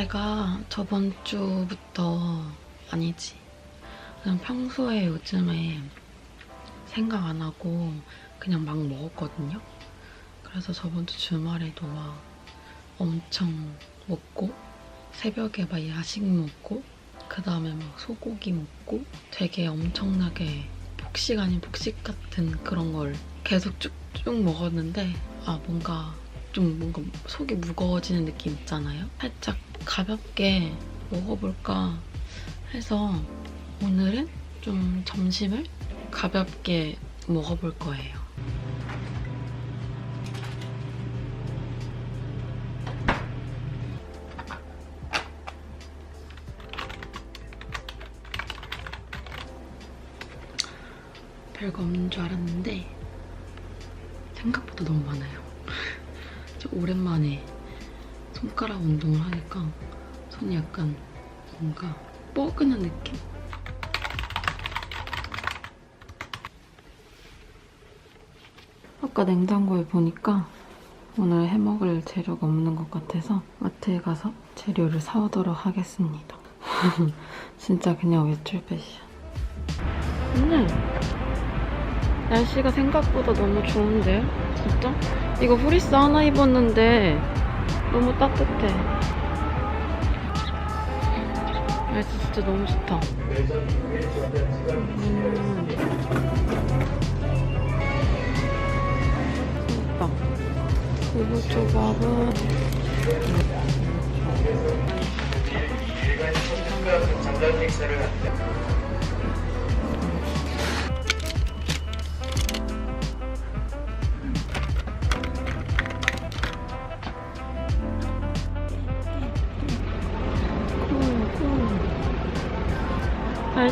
제가 저번 주부터 아니지. 그냥 평소에 요즘에 생각 안 하고 그냥 막 먹었거든요. 그래서 저번 주 주말에도 막 엄청 먹고 새벽에 막 야식 먹고 그 다음에 막 소고기 먹고 되게 엄청나게 폭식 아닌 폭식 같은 그런 걸 계속 쭉쭉 먹었는데 아 뭔가 좀 뭔가 속이 무거워지는 느낌 있잖아요. 살짝 가볍게 먹어볼까 해서 오늘은 좀 점심을 가볍게 먹어볼 거예요. 별거 없는 줄 알았는데 생각보다 너무 많아요. 좀 오랜만에 손가락 운동을 하니까 손이 약간 뭔가 뻐근한 느낌? 아까 냉장고에 보니까 오늘 해먹을 재료가 없는 것 같아서 마트에 가서 재료를 사오도록 하겠습니다. 진짜 그냥 외출 패션. 오늘 날씨가 생각보다 너무 좋은데요? 진짜? 이거 후리스 하나 입었는데 너무 따뜻해. 날씨 진짜 너무 좋다. 음. 맛있다. 두부초밥은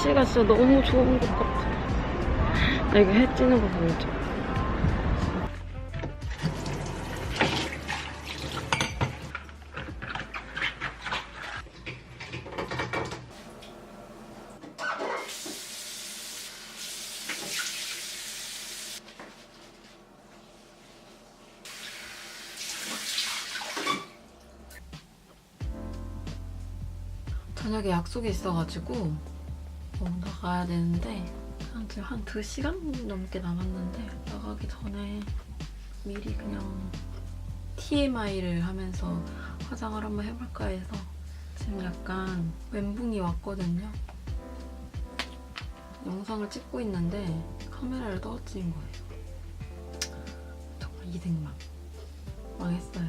날씨가 진짜 너무 좋은 것 같아. 나 이거 해 찌는 거 보여줘. 저녁에 약속이 있어가지고 어, 나가야 되는데 한 지금 한 2시간 넘게 남았는데 나가기 전에 미리 그냥 TMI를 하면서 화장을 한번 해볼까 해서 지금 약간 멘붕이 왔거든요. 영상을 찍고 있는데 카메라를 떨어뜨린 거예요. 정말 이생망. 망했어요.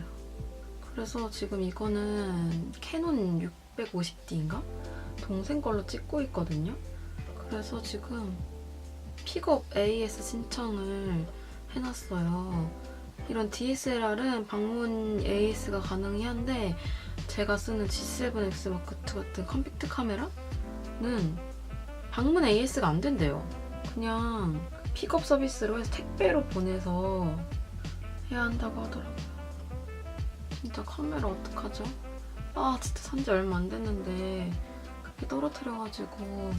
그래서 지금 이거는 캐논 650D인가? 동생 걸로 찍고 있거든요. 그래서 지금 픽업 AS 신청을 해놨어요. 이런 DSLR은 방문 AS가 가능히 한데 제가 쓰는 G7X 마크 2 같은 컴팩트 카메라는 방문 AS가 안 된대요. 그냥 픽업 서비스로 해서 택배로 보내서 해야 한다고 하더라고요. 진짜 카메라 어떡하죠? 아 진짜 산지 얼마 안 됐는데 떨어뜨려가지고.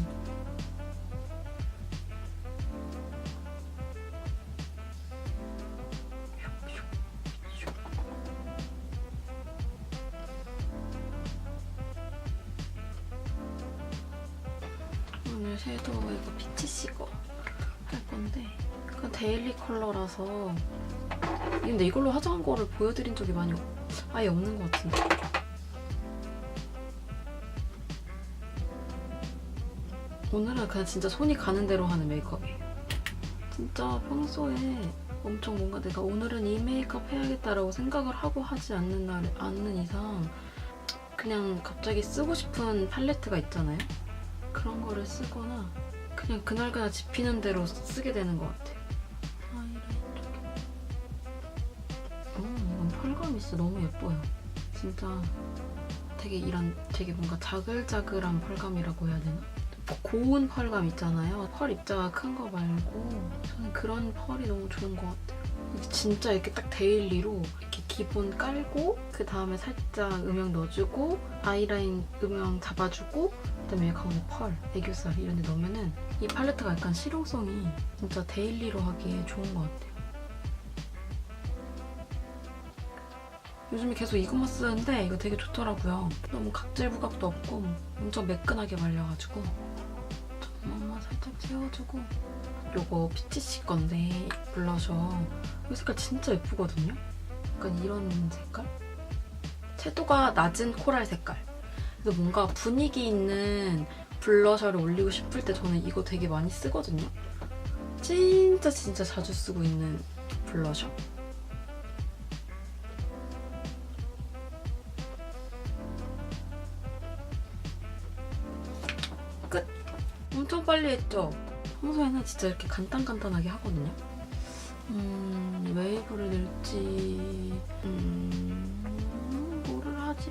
오늘 섀도우 이거 피치 시거 할 건데 그 데일리 컬러라서. 근데 이걸로 화장한 거를 보여드린 적이 많이 없- 아예 없는 것 같은데 오늘은 그냥 진짜 손이 가는 대로 하는 메이크업이에요. 진짜 평소에 엄청 뭔가 내가 오늘은 이 메이크업 해야겠다라고 생각을 하고 하지 않는 날, 않는 이상 그냥 갑자기 쓰고 싶은 팔레트가 있잖아요. 그런 거를 쓰거나 그냥 그날그날 집히는 대로 쓰게 되는 것 같아요. 어, 이건 펄감이 진짜 너무 예뻐요. 진짜 되게 이런 되게 뭔가 자글자글한 펄감이라고 해야 되나? 고운 펄감 있잖아요. 펄 입자가 큰 거 말고 저는 그런 펄이 너무 좋은 것 같아요. 진짜 이렇게 딱 데일리로 이렇게 기본 깔고 그 다음에 살짝 음영 넣어주고 아이라인 음영 잡아주고 그다음에 가운데 펄, 애교살 이런 데 넣으면은 이 팔레트가 약간 실용성이 진짜 데일리로 하기에 좋은 것 같아요. 요즘에 계속 이것만 쓰는데 이거 되게 좋더라고요. 너무 각질 부각도 없고 엄청 매끈하게 말려가지고 살짝 채워주고 요거 PTC 건데 블러셔 이 색깔 진짜 예쁘거든요? 약간 이런 색깔? 채도가 낮은 코랄 색깔 그래서 뭔가 분위기 있는 블러셔를 올리고 싶을 때 저는 이거 되게 많이 쓰거든요. 진짜 진짜 자주 쓰고 있는 블러셔. 했죠? 평소에는 진짜 이렇게 간단간단하게 하거든요. 음, 웨이브를 넣을지, 음, 뭐를 하지?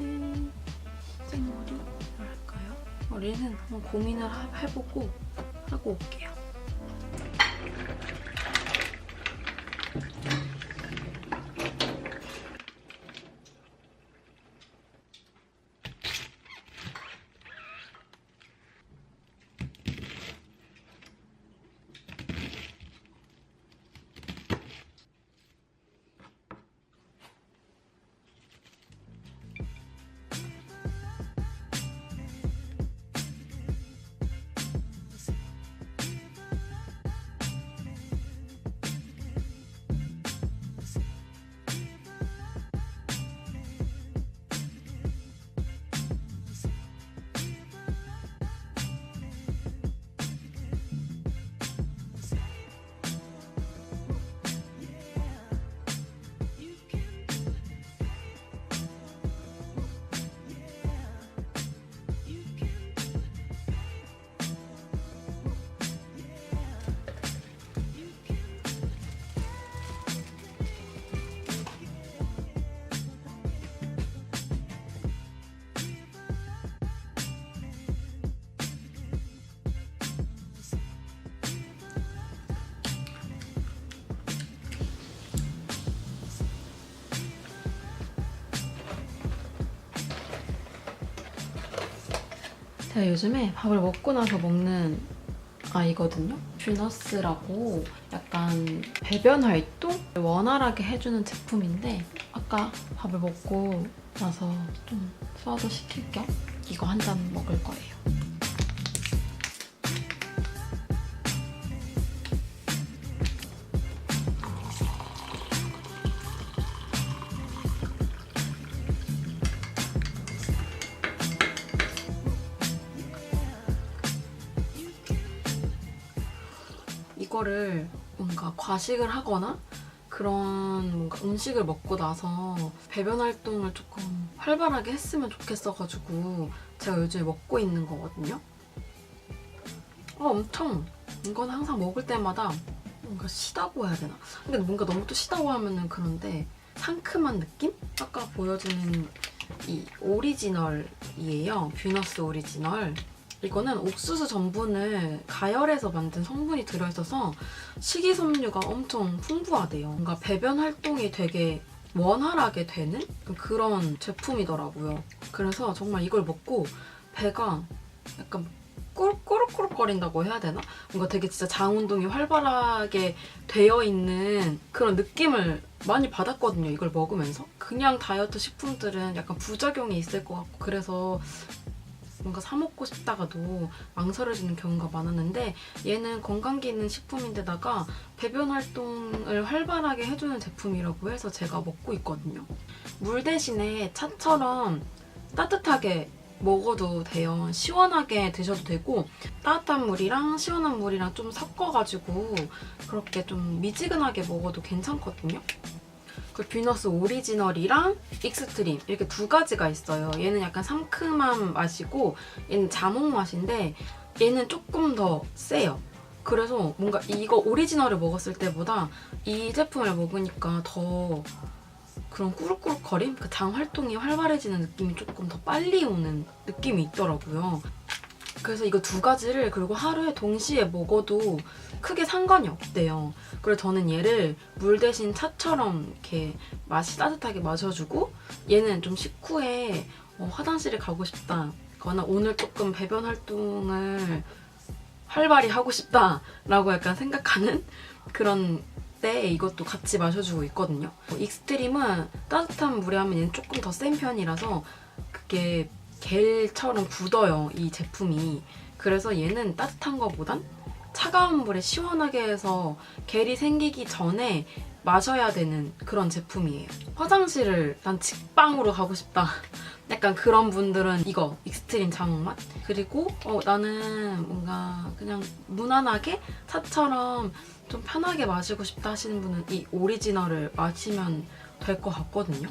생머리를 할까요? 머리는 한번 고민을 하- 해보고 하고 올게요. 제가 요즘에 밥을 먹고 나서 먹는 아이거든요. 뷰너스라고 약간 배변 활동 원활하게 해주는 제품인데 아까 밥을 먹고 나서 좀 소화도 시킬 겸 이거 한 잔 먹을 거예요. 이거를 뭔가 과식을 하거나 그런 뭔가 음식을 먹고 나서 배변 활동을 조금 활발하게 했으면 좋겠어가지고 제가 요즘에 먹고 있는 거거든요. 어, 엄청 이건 항상 먹을 때마다 뭔가 시다고 해야 되나? 근데 뭔가 너무 또 시다고 하면은 그런데 상큼한 느낌? 아까 보여주는 이 오리지널이에요. 뷰너스 오리지널. 이거는 옥수수 전분을 가열해서 만든 성분이 들어있어서 식이섬유가 엄청 풍부하대요. 뭔가 배변 활동이 되게 원활하게 되는 그런 제품이더라고요. 그래서 정말 이걸 먹고 배가 약간 꼬르꼬르꼬르거린다고 해야 되나? 뭔가 되게 진짜 장 운동이 활발하게 되어 있는 그런 느낌을 많이 받았거든요. 이걸 먹으면서. 그냥 다이어트 식품들은 약간 부작용이 있을 것 같고 그래서 뭔가 사 먹고 싶다가도 망설여지는 경우가 많았는데 얘는 건강기 있는 식품인데다가 배변 활동을 활발하게 해주는 제품이라고 해서 제가 먹고 있거든요. 물 대신에 차처럼 따뜻하게 먹어도 돼요. 시원하게 드셔도 되고 따뜻한 물이랑 시원한 물이랑 좀 섞어가지고 그렇게 좀 미지근하게 먹어도 괜찮거든요. 그 뷰너스 오리지널이랑 익스트림 이렇게 두 가지가 있어요. 얘는 약간 상큼한 맛이고 얘는 자몽 맛인데 얘는 조금 더 세요. 그래서 뭔가 이거 오리지널을 먹었을 때보다 이 제품을 먹으니까 더 그런 꾸룩꾸룩거림? 그 장 활동이 활발해지는 느낌이 조금 더 빨리 오는 느낌이 있더라고요. 그래서 이거 두 가지를 그리고 하루에 동시에 먹어도 크게 상관이 없대요. 그래서 저는 얘를 물 대신 차처럼 이렇게 맛이 따뜻하게 마셔주고 얘는 좀 식후에 어, 화장실에 가고 싶다. 거나 오늘 조금 배변 활동을 활발히 하고 싶다라고 약간 생각하는 그런 때 이것도 같이 마셔주고 있거든요. 익스트림은 따뜻한 물에 하면 얘는 조금 더 센 편이라서 그게 겔처럼 굳어요. 이 제품이. 그래서 얘는 따뜻한 거보단 차가운 물에 시원하게 해서 겔이 생기기 전에 마셔야 되는 그런 제품이에요. 화장실을 난 직방으로 가고 싶다. 약간 그런 분들은 이거 익스트림 자몽맛 그리고 어, 나는 뭔가 그냥 무난하게 차처럼 좀 편하게 마시고 싶다 하시는 분은 이 오리지널을 마시면 될 것 같거든요.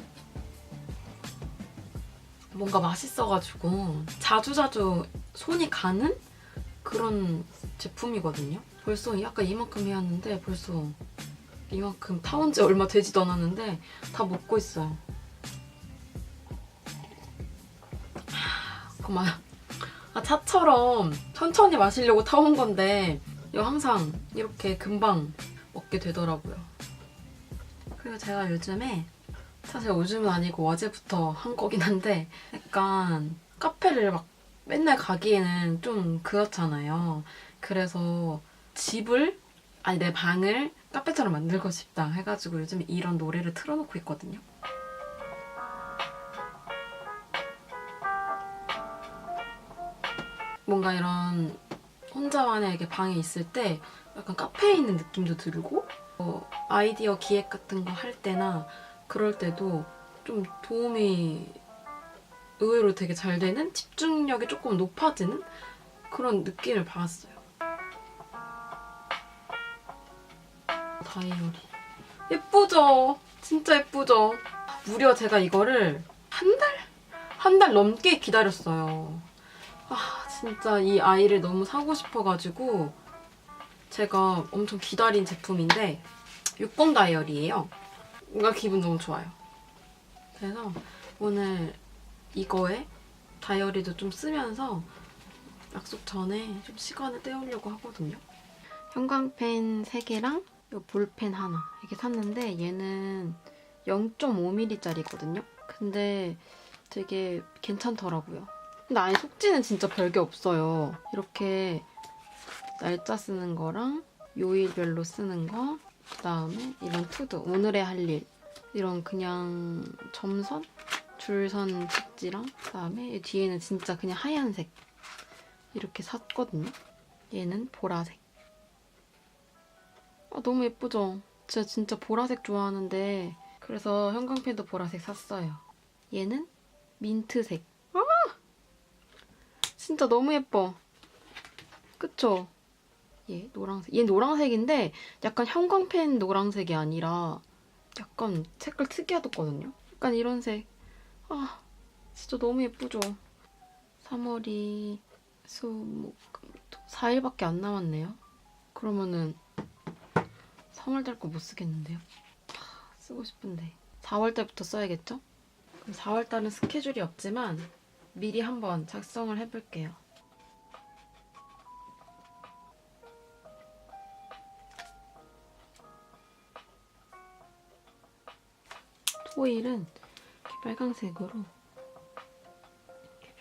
뭔가 맛있어가지고 자주자주 손이 가는 그런 제품이거든요. 벌써 약간 이만큼 해왔는데 벌써 이만큼 타온 지 얼마 되지도 않았는데 다 먹고 있어요. 하, 그만. 아, 차처럼 천천히 마시려고 타온 건데 항상 이렇게 금방 먹게 되더라고요. 그리고 제가 요즘에 사실 요즘은 아니고 어제부터 한 거긴 한데 약간 카페를 막 맨날 가기에는 좀 그렇잖아요. 그래서 집을 아니 내 방을 카페처럼 만들고 싶다 해가지고 요즘 이런 노래를 틀어놓고 있거든요. 뭔가 이런 혼자만의 이렇게 방에 있을 때 약간 카페에 있는 느낌도 들고 어, 아이디어 기획 같은 거 할 때나 그럴 때도 좀 도움이 의외로 되게 잘 되는 집중력이 조금 높아지는 그런 느낌을 받았어요. 다이어리. 예쁘죠? 진짜 예쁘죠? 무려 제가 이거를 한 달? 한 달 넘게 기다렸어요. 아, 진짜 이 아이를 너무 사고 싶어가지고 제가 엄청 기다린 제품인데 60 다이어리예요. 뭔가 기분 너무 좋아요. 그래서 오늘 이거에 다이어리도 좀 쓰면서 약속 전에 좀 시간을 때우려고 하거든요. 형광펜 3개랑 이 볼펜 하나 이렇게 샀는데 얘는 0.5mm짜리거든요. 근데 되게 괜찮더라고요. 근데 안에 속지는 진짜 별게 없어요. 이렇게 날짜 쓰는 거랑 요일별로 쓰는 거 그 다음에 이런 투두 오늘의 할 일 이런 그냥 점선 줄선 집지랑 그 다음에 이 뒤에는 진짜 그냥 하얀색 이렇게 샀거든요. 얘는 보라색. 아, 너무 예쁘죠? 제가 진짜 보라색 좋아하는데 그래서 형광펜도 보라색 샀어요. 얘는 민트색. 아! 진짜 너무 예뻐. 그쵸? 얘 노란색. 얘 노란색인데 약간 형광펜 노란색이 아니라 약간 색깔 특이하거든요. 약간 이런 색. 아, 진짜 너무 예쁘죠? 3월이 수, 목, 금, 토. 4일밖에 안 남았네요. 그러면은 3월달 거 못 쓰겠는데요? 아, 쓰고 싶은데. 4월달부터 써야겠죠? 그럼 4월달은 스케줄이 없지만 미리 한번 작성을 해볼게요. 이렇게 빨강색으로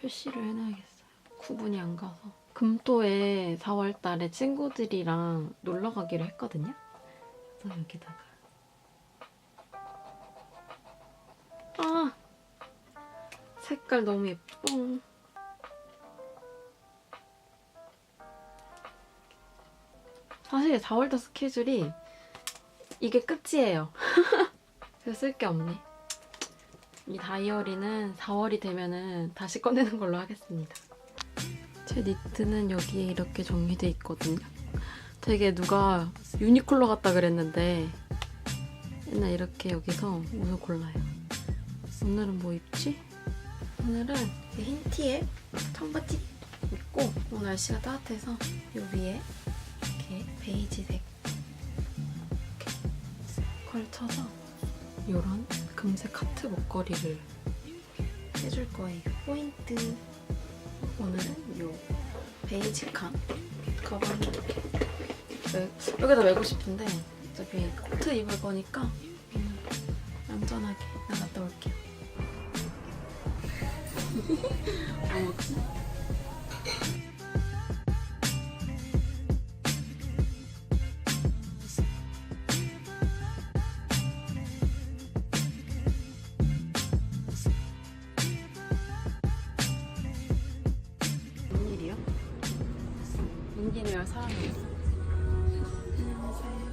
표시를 해놔야겠어요. 구분이 안 가서. 금토에 4월 달에 친구들이랑 놀러 가기로 했거든요. 그래서 여기다가. 아! 색깔 너무 예뻐. 사실 4월달 스케줄이 이게 끝이에요. 그래서 쓸 게 없네. 이 다이어리는 4월이 되면은 다시 꺼내는 걸로 하겠습니다. 제 니트는 여기에 이렇게 정리돼 있거든요. 되게 누가 유니클로 같다 그랬는데 맨날 이렇게 여기서 옷을 골라요. 오늘은 뭐 입지? 오늘은 흰 티에 청바지 입고 오늘 날씨가 따뜻해서 요 위에 이렇게 베이지색 이렇게 걸쳐서 이런 금색 하트 목걸이를 해줄 거예요. 포인트. 오늘은 요 베이직한 가방을 매- 여기다 메고 싶은데 어차피 코트 입을 거니까 음, 얌전하게 나갔다 올게요. 뭐 먹지? 인기네요 사람이 안녕하세요. 음,